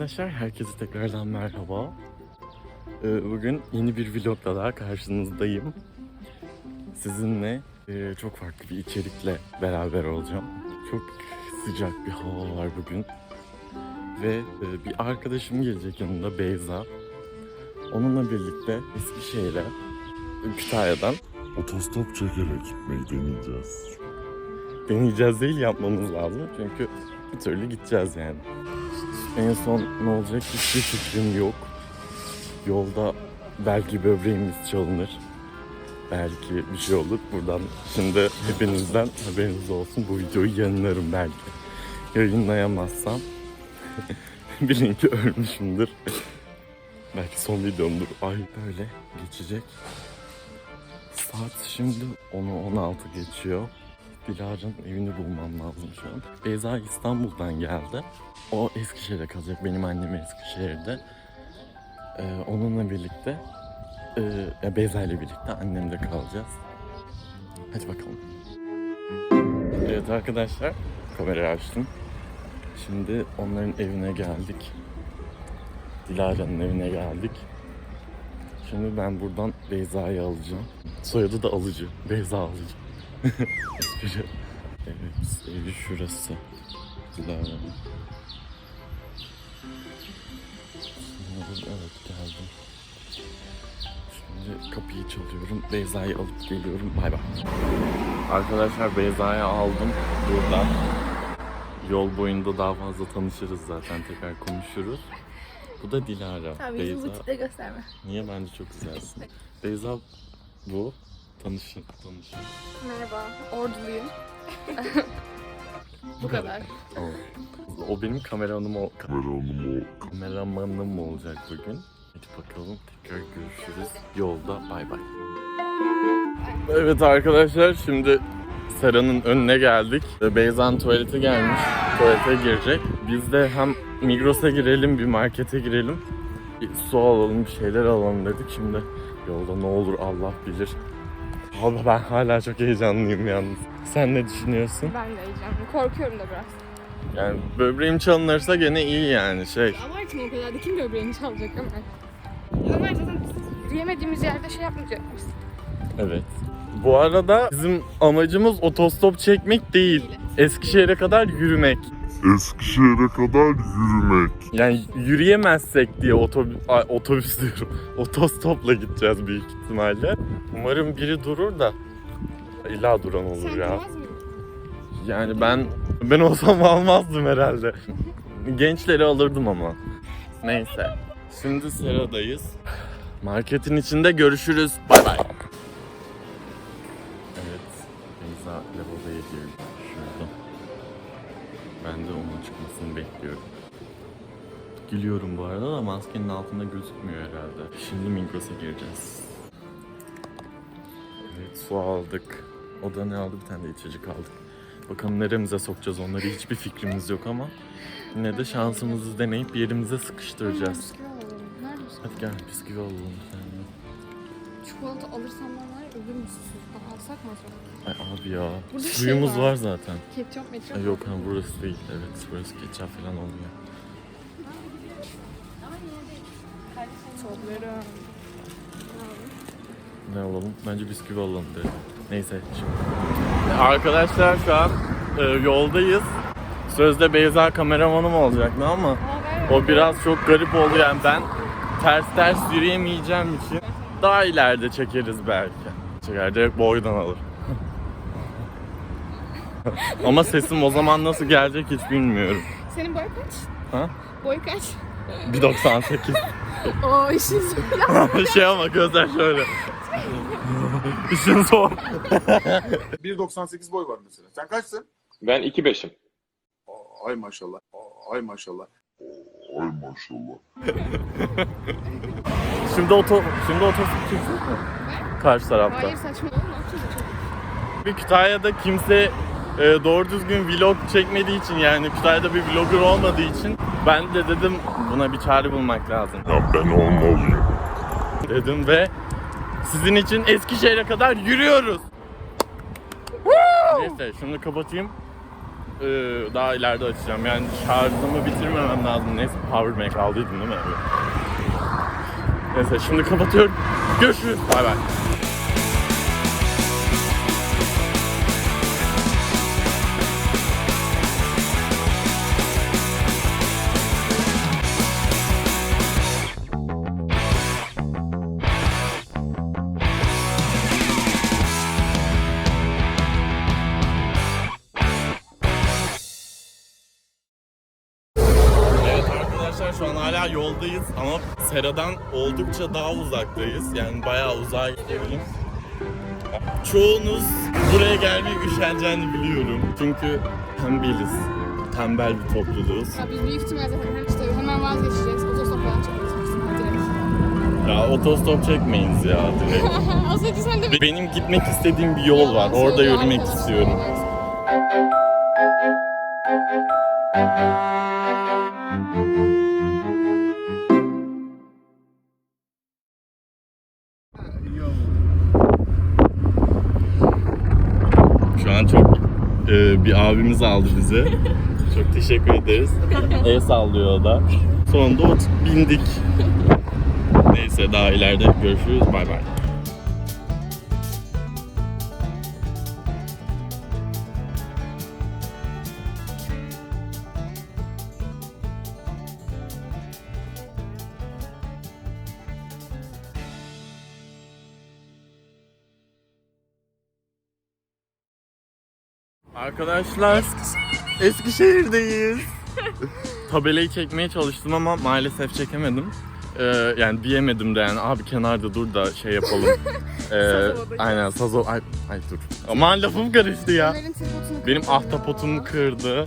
arkadaşlar, herkese tekrardan merhaba. Ee, Bugün yeni bir vlogla daha karşınızdayım. Sizinle e, çok farklı bir içerikle beraber olacağım. Çok sıcak bir hava var bugün. Ve e, bir arkadaşım gelecek yanında Beyza. Onunla birlikte Eskişehir'e, Kütahya'dan Otostop çekerek gitmeyi deneyeceğiz. deneyeceğiz değil yapmamız lazım. Çünkü bir türlü gideceğiz yani. En son ne olacak hiçbir fikrim yok. Yolda belki böbreğimiz çalınır. Belki bir şey olur. Buradan şimdi hepinizden haberiniz olsun. Bu videoyu yayınlarım belki. Yayınlayamazsam bilin ki ölmüşümdür. belki son videomdur. Ay böyle geçecek. Saat şimdi 10'u 16 geçiyor. Dilara'nın evini bulmam lazım şu an. Beyza İstanbul'dan geldi. O Eskişehir'de kalacak. Benim annem Eskişehir'de. Ee, onunla birlikte, e, Beyza ile birlikte annemde kalacağız. Hadi bakalım. Evet arkadaşlar, kamerayı açtım. Şimdi onların evine geldik. Dilara'nın evine geldik. Şimdi ben buradan Beyza'yı alacağım. Soyadı da Alıcı. Beyza Alıcı. Espri. Evet, evi şurası. Sanırım evet geldim. Şimdi kapıyı çalıyorum. Beyza'yı alıp geliyorum. Bay bay. Arkadaşlar Beyza'yı aldım buradan. Yol boyunda daha fazla tanışırız zaten tekrar konuşuruz. Bu da Dilara. Tabii bizim Beyza. butikte gösterme. Niye bence çok güzelsin. Beyza bu. Tanışın, tanışın. Merhaba, orduluyum. Bu kadar. O, o benim kameramanım, o, Kameramanım o. kameramanım olacak bugün. Hadi bakalım tekrar görüşürüz. Yolda bay bay. Evet arkadaşlar şimdi Sera'nın önüne geldik. Beyza'nın tuvalete gelmiş. Tuvalete girecek. Biz de hem Migros'a girelim bir markete girelim. Bir su alalım bir şeyler alalım dedik. Şimdi yolda ne olur Allah bilir. Abi ben hala çok heyecanlıyım yalnız. Sen ne düşünüyorsun? Ben de heyecanlıyım. Korkuyorum da biraz. Yani böbreğim çalınırsa gene iyi yani şey. Abartma o kadar da kim böbreğini çalacak Ömer? Ömer zaten biz yürüyemediğimiz yerde şey yapmayacak mısın? Evet. Bu arada bizim amacımız otostop çekmek değil. Eskişehir'e kadar yürümek. Eskişehir'e kadar yürümek. Yani yürüyemezsek diye otobüs, ay, otobüs diyorum. Otostopla gideceğiz büyük ihtimalle. Umarım biri durur da. İlla duran olur Sen ya. Yani ben ben olsam almazdım herhalde. Gençleri alırdım ama. Neyse. Şimdi Sera'dayız. Marketin içinde görüşürüz. Bay bay. Evet. Beyza lavaboya girdi. Şurada. Ben de onun çıkmasını bekliyorum. Gülüyorum bu arada da maskenin altında gözükmüyor herhalde. Şimdi Migros'a gireceğiz. Evet su aldık. O da ne aldı? Bir tane de içecek aldık. Bakalım neremize sokacağız onları hiçbir fikrimiz yok ama yine de şansımızı deneyip yerimize sıkıştıracağız. Hadi gel bisküvi alalım bir tane. Çikolata alırsam ya ölür müsün? Daha alsak mı acaba? Ay abi ya. Burada şey Suyumuz var. var zaten. Ketçap metçap. Ay yok ha burası değil. Evet burası ketçap falan olmuyor. Toplarım. Ne alalım? Bence bisküvi alalım dedim. Neyse şimdi. Arkadaşlar şu an e, yoldayız. Sözde Beyza kameramanım olacaktı ama o biraz çok garip oldu yani ben ters ters yürüyemeyeceğim için daha ileride çekeriz belki. Çeker direkt boydan alır. ama sesim o zaman nasıl gelecek hiç bilmiyorum. Senin boy kaç? Ha? Boy kaç? 1.98 Oo işin zor. şey ama gözler şöyle. İşin zor. 1.98 boy var mesela. Sen kaçsın? Ben 2.5'im. Aa, Ay maşallah. Ay maşallah. Ay maşallah. Şimdi oto şimdi otostop çekecek mi? Karşı tarafta. Hayır saçmalama. Bir Kütahya'da kimse e, doğru düzgün vlog çekmediği için yani Kütahya'da bir vlogger olmadığı için ben de dedim buna bir çare bulmak lazım Ya ben olmalıyım. dedim ve sizin için Eskişehir'e kadar yürüyoruz. Neyse şimdi kapatayım. E, daha ileride açacağım. Yani şarjımı bitirmemem lazım. Neyse power bank aldıydım değil mi? Neyse şimdi kapatıyorum. Görüşürüz. Bay bay. Hala yoldayız ama Sera'dan oldukça daha uzaktayız. Yani bayağı uzağa gidiyoruz. Çoğunuz buraya gelmeye üşeneceğini biliyorum. Çünkü tembeliz. Tembel bir topluluğuz. Ya biz büyük ihtimalle hemen işte hemen vazgeçeceğiz. Otostop falan. Direkt. Ya otostop çekmeyiniz ya direkt. Önce sen de Benim gitmek istediğim bir yol var. Orada yürümek istiyorum. Şu e, bir abimiz aldı bizi. Çok teşekkür ederiz. El sallıyor o da. Sonunda ot bindik. Neyse daha ileride görüşürüz. Bay bay. Arkadaşlar Eskişehir'deyiz. Tabelayı çekmeye çalıştım ama maalesef çekemedim. Ee, yani diyemedim de yani abi kenarda dur da şey yapalım. Ee, aynen Sazo ay, ay dur. Aman lafım karıştı ya. Benim ahtapotumu kırdı.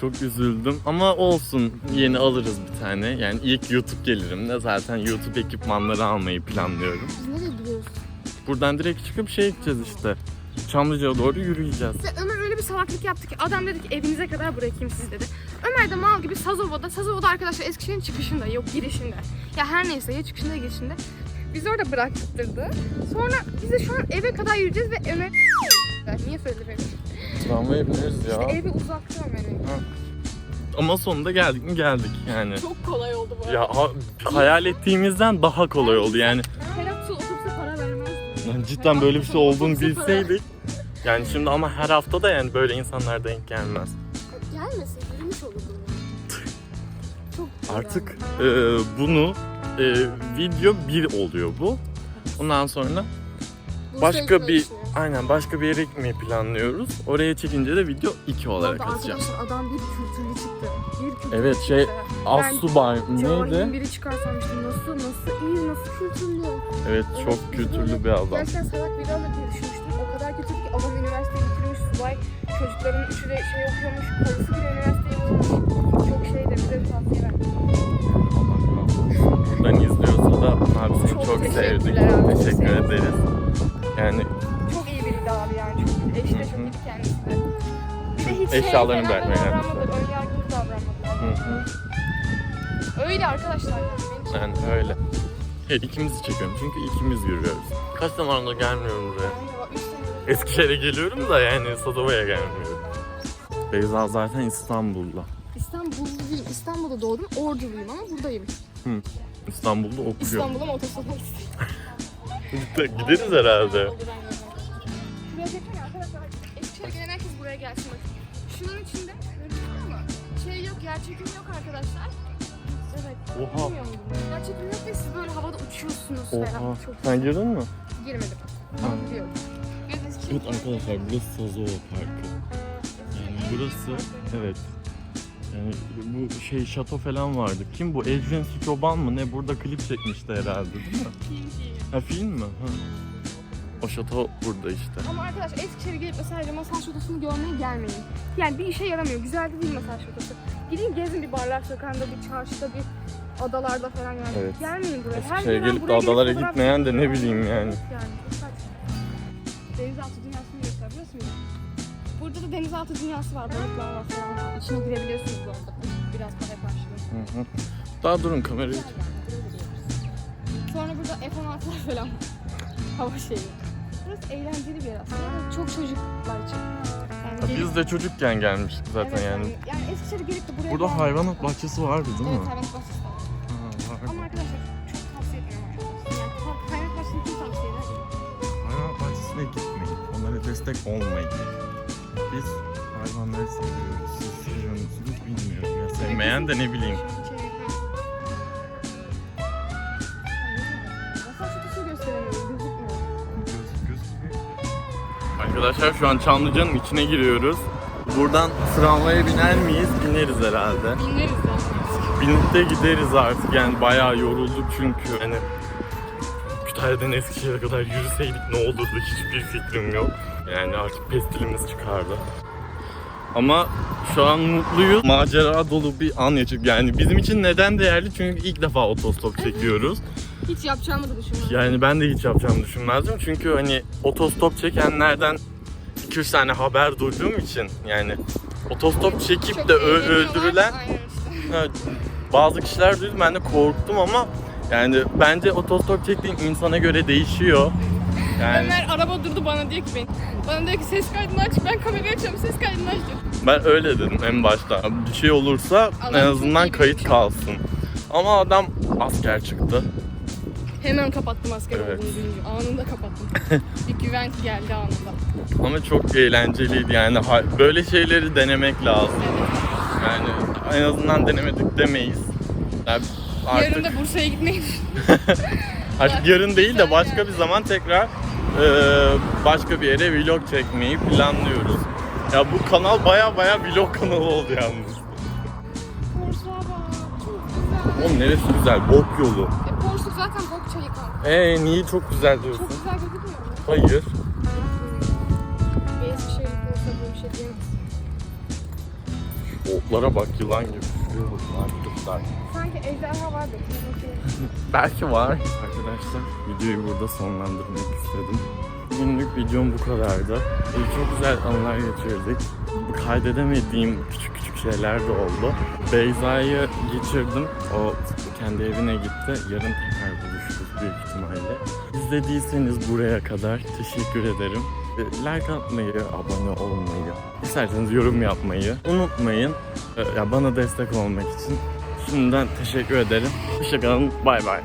Çok üzüldüm ama olsun yeni alırız bir tane. Yani ilk YouTube gelirim de zaten YouTube ekipmanları almayı planlıyorum. Biz nereye gidiyoruz? Buradan direkt çıkıp şey gideceğiz işte. Çamlıca'ya doğru yürüyeceğiz. İşte Ömer bir salaklık yaptı ki adam dedi ki evinize kadar bırakayım siz dedi. Ömer de mal gibi Sazova'da, Sazova'da arkadaşlar Eskişehir'in çıkışında yok girişinde. Ya her neyse ya çıkışında ya girişinde. Bizi orada bıraktırdı. Sonra biz de şu an eve kadar yürüyeceğiz ve Ömer... Niye söyledim evi? Tramvaya bineriz ya. İşte evi uzakta Ömer'in. Ama sonunda geldik mi geldik yani. Çok kolay oldu bu arada. Ya ha- hayal ettiğimizden daha kolay oldu yani. Her hafta otobüse para vermezdi. Yani Cidden böyle bir şey olduğunu bilseydik. Yani şimdi ama her hafta da yani böyle insanlar denk gelmez. Gelmesin, yürümüş olurdum. Çok güzel. Artık e, bunu e, video bir oluyor bu. Ondan sonra Bu başka bir aynen başka bir yere gitmeyi planlıyoruz. Oraya çekince de video iki Bu olarak arada atacağım. Arkadaşlar adam bir kültürlü çıktı. Bir kültürlü Evet, şey, çıktı. Assubay Cahil neydi? biri çıkarsamıştım. Nasıl, nasıl iyi, nasıl kültürlü. Evet çok kültürlü bir adam. Gerçekten salak biri alır diye düşünmüştüm. Kötü ki adam üniversite bitirmiş, subay. Çocukların üçü de şey okuyormuş. Karısı bile üniversite bitirmiş. Çok şey de bize tavsiye ver. Buradan izliyorsa da abi seni Çok çok, sevdik. abi, teşekkür ederiz. Yani Çok iyi biriydi abi yani. Çok. Eşi de çok iyi kendisi de. Bir de hiç Eşyalarını şey yargılı davranmadı. hı hı. Öyle arkadaşlar. Yani. Yani öyle. Evet ikimizi çekiyorum çünkü ikimiz yürüyoruz. Kaç zamandır gelmiyorum buraya. Yani Eskişehir'e geliyorum da yani Sadova'ya gelmiyorum. Beyza zaten İstanbul'da. İstanbulluyum. İstanbul'da doğdum. Orduluyum ama buradayım. İstanbul'da okuyor. İstanbul'a mı otostopa Gideriz herhalde. Şuraya çeksene arkadaşlar. Eskişehir'e gelen herkes buraya gelsin bakın. Şunun içinde görüyorsunuz mu? Şey yok, yer çekimi yok arkadaşlar. Evet. Oha. Bilmiyor muydunuz? Yer çekimi yok ve siz böyle havada uçuyorsunuz falan. Oha. Çok Sen girdin mi? girmedim. Biliyorum. Evet arkadaşlar burası Sazova Parkı. Yani burası evet. Yani bu şey şato falan vardı. Kim bu? Adrian Çoban mı ne? Burada klip çekmişti herhalde değil mi? Ha film mi? Ha. O şato burada işte. Ama arkadaş Eskişehir'e gelip mesela masaj odasını görmeye gelmeyin. Yani bir işe yaramıyor. Güzel de değil masaj odası. Gidin gezin bir barlar sokağında, bir çarşıda, bir adalarda falan yani. Evet. Gelmeyin buraya. Her Eskişehir'e gelen gelip de buraya adalara fotoğraf gitmeyen de ne çekiyor. bileyim yani. Yani. Denizaltı dünyasını göster. Burası mı? Burada da denizaltı dünyası var. Balıklar var falan. İçine girebiliyorsunuz bu arada. Biraz para karşılığı. Hı hı. Daha durun kamerayı. Sonra burada F-16'lar falan var. Hava şeyi. Burası eğlenceli bir yer aslında. Çok çocuklar için. Yani Biz de çocukken gelmiştik zaten Evet, yani. Yani Eskişehir'e gelip de buraya Burada gelmek- hayvanat bahçesi vardı değil mi? Evet hayvanat bahçesi de var. Ha, var. Ama arkadaşlar destek olmayın. Biz hayvanları seviyoruz. Siz seviyor musunuz bilmiyorum ya. Sevmeyen de ne bileyim. Arkadaşlar şu an Çamlıca'nın içine giriyoruz. Buradan tramvaya biner miyiz? Bineriz herhalde. Ya. Binip de gideriz artık yani bayağı yorulduk çünkü. Yani Kütahya'dan Eskişehir'e kadar yürüseydik ne olurdu hiçbir fikrim yok. Yani artık pestilimiz çıkardı. Ama şu an mutluyuz. Macera dolu bir an yaşadık. Yani bizim için neden değerli? Çünkü ilk defa otostop çekiyoruz. Hiç yapacağımı da düşünmüyorum. Yani ben de hiç yapacağımı düşünmezdim. Çünkü hani otostop çekenlerden 2-3 tane haber duyduğum için yani otostop çekip Çok de ö- öldürülen işte. Bazı kişiler duydum ben de korktum ama yani bence otostop çektiğin insana göre değişiyor. Yani Ömer araba durdu bana diyor ki ben. Bana diyor ki ses kaydını aç. Ben kamerayı açıyorum ses kaydını aç diyor. ben öyle dedim en başta. Bir şey olursa Adam en azından kayıt kalsın. Ama adam asker çıktı. Hemen kapattım asker Evet. olduğunu duyunca. Anında kapattım. bir güven geldi anında. Ama çok eğlenceliydi yani böyle şeyleri denemek lazım. Evet. Yani en azından denemedik demeyiz. Yani artık, Yarın da Bursa'ya gitmeyi artık yarın değil de başka bir zaman tekrar başka bir yere vlog çekmeyi planlıyoruz. Ya bu kanal baya baya vlog kanalı oldu yalnız. Porsuk'a. Oğlum neresi güzel? Bok yolu. E, Porsuk zaten bok çayı kanka. Ee niye çok güzel diyorsun? Çok güzel gözükmüyor mu? Hayır. Bir Eskişehir'de olsa böyle bir şey diyemez. Otlara bak yılan gibi. Çok güzel. Sanki ejderha var da. Belki var. Arkadaşlar videoyu burada sonlandırmak istedim. Günlük videom bu kadardı. Ee, çok güzel anılar geçirdik. Kaydedemediğim küçük küçük şeyler de oldu. Beyza'yı geçirdim. O kendi evine gitti. Yarın tekrar buluşuruz büyük ihtimalle. İzlediyseniz buraya kadar teşekkür ederim. Like atmayı, abone olmayı, isterseniz yorum yapmayı unutmayın. Ee, Ya bana destek olmak için Şimdiden teşekkür ederim. Hoşçakalın. Bay bay.